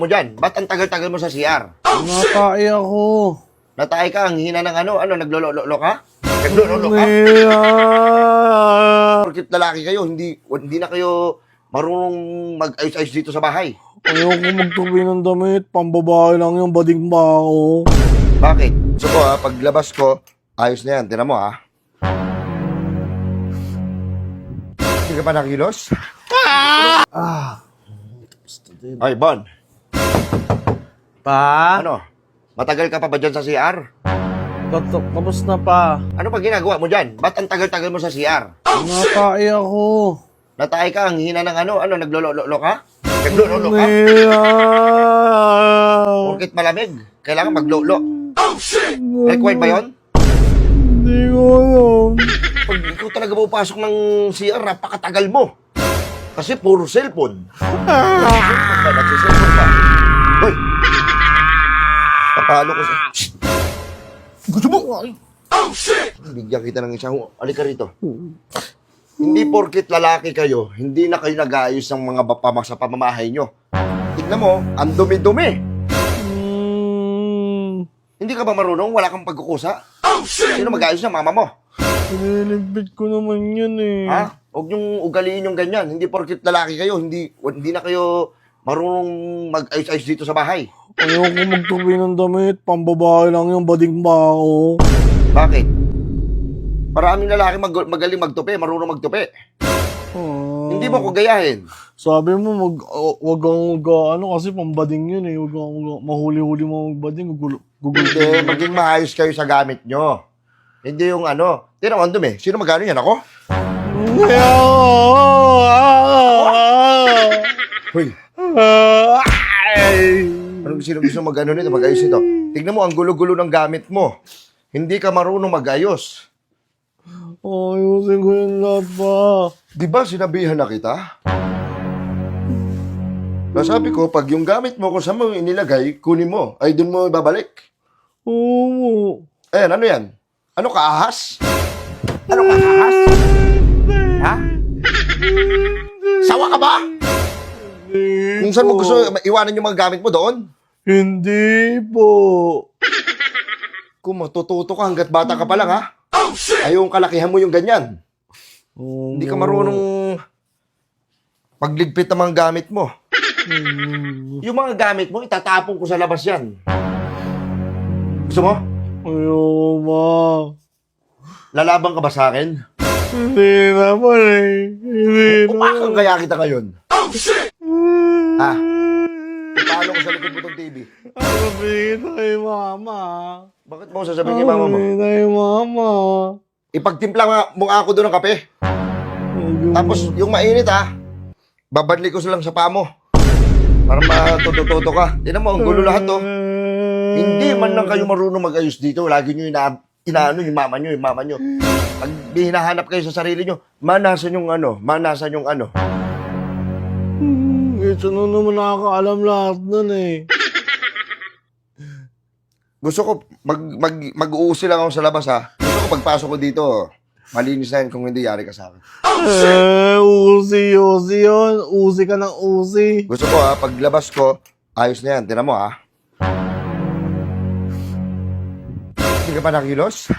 mo dyan? Ba't ang tagal-tagal mo sa CR? Natay ako. Natay ka, ang hina ng ano, ano, naglololo ka? Naglololo ka? Porkit lalaki kayo, hindi, hindi na kayo marunong mag-ayos-ayos dito sa bahay. Ayoko magtubi ng damit. Pambabae lang yung bading ba ako. Bakit? So ko ha, paglabas ko, ayos na yan. Tinan mo ha. Hindi ka pa nakilos? Ah. Ay, Bon. Pa? Ano? Matagal ka pa ba dyan sa CR? Tat- Tapos na pa. Ano pa ginagawa mo dyan? Ba't ang tagal-tagal mo sa CR? Natay ako. Natay ka, ang hina ng ano, ano, naglololo ka? Naglololo ka? Porkit malamig, kailangan maglolo. Required ba yun? Hindi ko alam. Pag ikaw talaga pupasok ng CR, napakatagal mo. Kasi puro cellphone. Nagsiselfone Papalo ko sa... Shh! Gusto mo? Oh, shit! Bigyan kita ng isang... Alika rito. Hindi porkit lalaki kayo, hindi na kayo nag-aayos ng mga bapama sa pamamahay nyo. Tignan mo, ang dumi-dumi. Hmm. Hindi ka ba marunong? Wala kang pagkukusa? Sino mag-aayos niya? Mama mo? Nililigpit ko naman yun eh. Ha? Huwag niyong ugaliin yung ganyan. Hindi porkit lalaki kayo, hindi hindi na kayo marunong mag-ayos-ayos dito sa bahay. Ayoko magtubi ng damit. Pambabae lang yung bading ba ako. Bakit? Maraming lalaki mag- magaling magtupi, marunong magtupi. Ah. Hindi mo ko gayahin. Sabi mo, mag, uh, wag kang mag, uh, ano kasi pambading yun eh. Wag kang mag- mahuli-huli mo magbading. Gugul, gugul, Hindi, maging maayos kayo sa gamit nyo. Hindi yung ano. Tira ang dumi. Sino magano yan? Ako? Hoy, anong sino gusto mag-ano nito? Mag-ayos nito. Tignan mo, ang gulo-gulo ng gamit mo. Hindi ka marunong mag-ayos. Ayusin ko yung lahat pa. Di ba sinabihan na kita? Nasabi ko, pag yung gamit mo kung saan mo inilagay, kunin mo. Ay, dun mo ibabalik. Oo. Ayan, ano yan? Ano ka, ahas? Ano ka, ahas? Ha? Sawa ka ba? Kung saan mo gusto iwanan yung mga gamit mo doon? Hindi po. Kung matututo ka hanggat bata ka pa lang, ha? Ay, yung kalakihan mo yung ganyan. Oo. Hindi ka marunong pagligpit ng mga gamit mo. Hmm. Yung mga gamit mo, itatapon ko sa labas yan. Gusto mo? Ayoko ba? Lalabang ka ba sa akin? Hindi naman eh. Hindi Umakang naman. kaya kita ngayon. Ha? Ipalo ko sa likod mo tong TV. Sabihin na kay mama? Bakit mo sasabihin kay mama mo? Sabihin na kay mama. Ipagtimpla nga mo ako doon ng kape. Tapos yung mainit ha, babadli ko lang sa paa mo. Para matututo ka. Tinan mo, ang gulo lahat to. Hindi man lang kayo marunong mag-ayos dito. Lagi nyo ina, inaano yung mama nyo, yung mama nyo. Pag hinahanap kayo sa sarili nyo, manasan yung ano, manasan yung ano. Ito na naman nakakaalam lahat nun eh. Gusto ko, mag, mag, mag-uusi lang ako sa labas ha. Gusto ko pagpasok ko dito, malinis na yan kung hindi yari ka sa akin. Eh, usi, usi yun. Usi ka ng usi. Gusto ko ha, paglabas ko, ayos na yan. Tinan mo ha. Hindi ka pa nakilos?